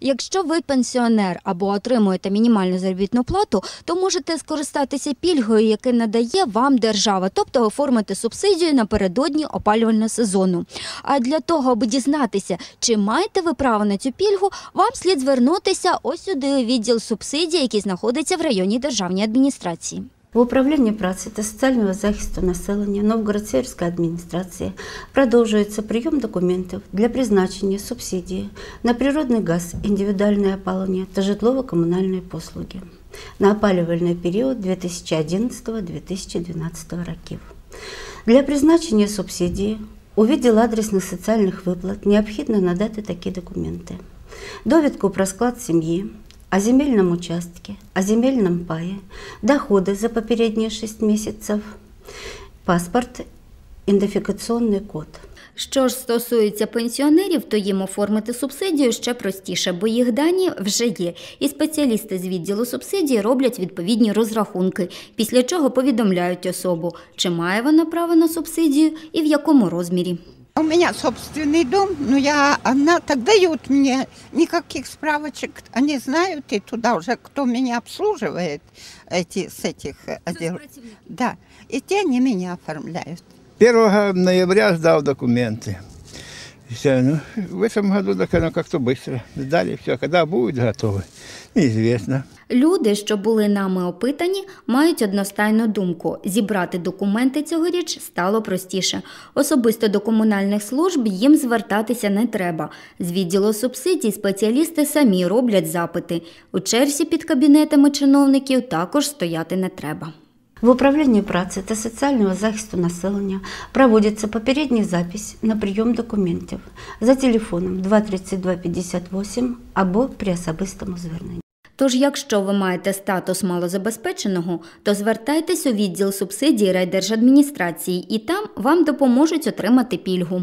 Якщо ви пенсіонер або отримуєте мінімальну заробітну плату, то можете скористатися пільгою, яку надає вам держава, тобто оформити субсидію напередодні опалювального сезону. А для того, аби дізнатися, чи маєте ви право на цю пільгу, вам слід звернутися ось сюди у відділ субсидій, який знаходиться в районній державній адміністрації. В управлінні праці та соціального захисту населення Новгород-Сіверської адміністрації продовжується прийом документів для призначення субсидії на природний газ, індивідуальне опалення та житлово-комунальні послуги на опалювальний період 2011-2012 років. Для призначення субсидії у відділ адресних соціальних виплат необхідно надати такі документи: довідку про склад сім'ї, О земельном участке, о земельном пае, доходы за попередние 6 месяцев, паспорт, идентификационный код. Що ж стосується пенсіонерів, то їм оформити субсидію ще простіше, бо їх дані вже є. І спеціалісти з відділу субсидій роблять відповідні розрахунки, після чого повідомляють особу, чи має вона право на субсидію і в якому розмірі. У меня собственный дом, но я одна, так дают мне никаких справочек. Они знают, и туда уже кто меня обслуживает, эти, с этих э, отдел. Да, и те они меня оформляют. 1 ноября сдал документы. Все, ну, в этом году так оно как-то быстро. Сдали все. Когда будет готово, неизвестно. Люди, що були нами опитані, мають одностайну думку: зібрати документи цьогоріч стало простіше. Особисто до комунальних служб їм звертатися не треба. З відділу субсидій спеціалісти самі роблять запити. У черзі під кабінетами чиновників також стояти не треба. В управлінні праці та соціального захисту населення проводиться попередня запись на прийом документів за телефоном 232 58 або при особистому зверненні. Тож, якщо ви маєте статус малозабезпеченого, то звертайтесь у відділ субсидій райдержадміністрації і там вам допоможуть отримати пільгу.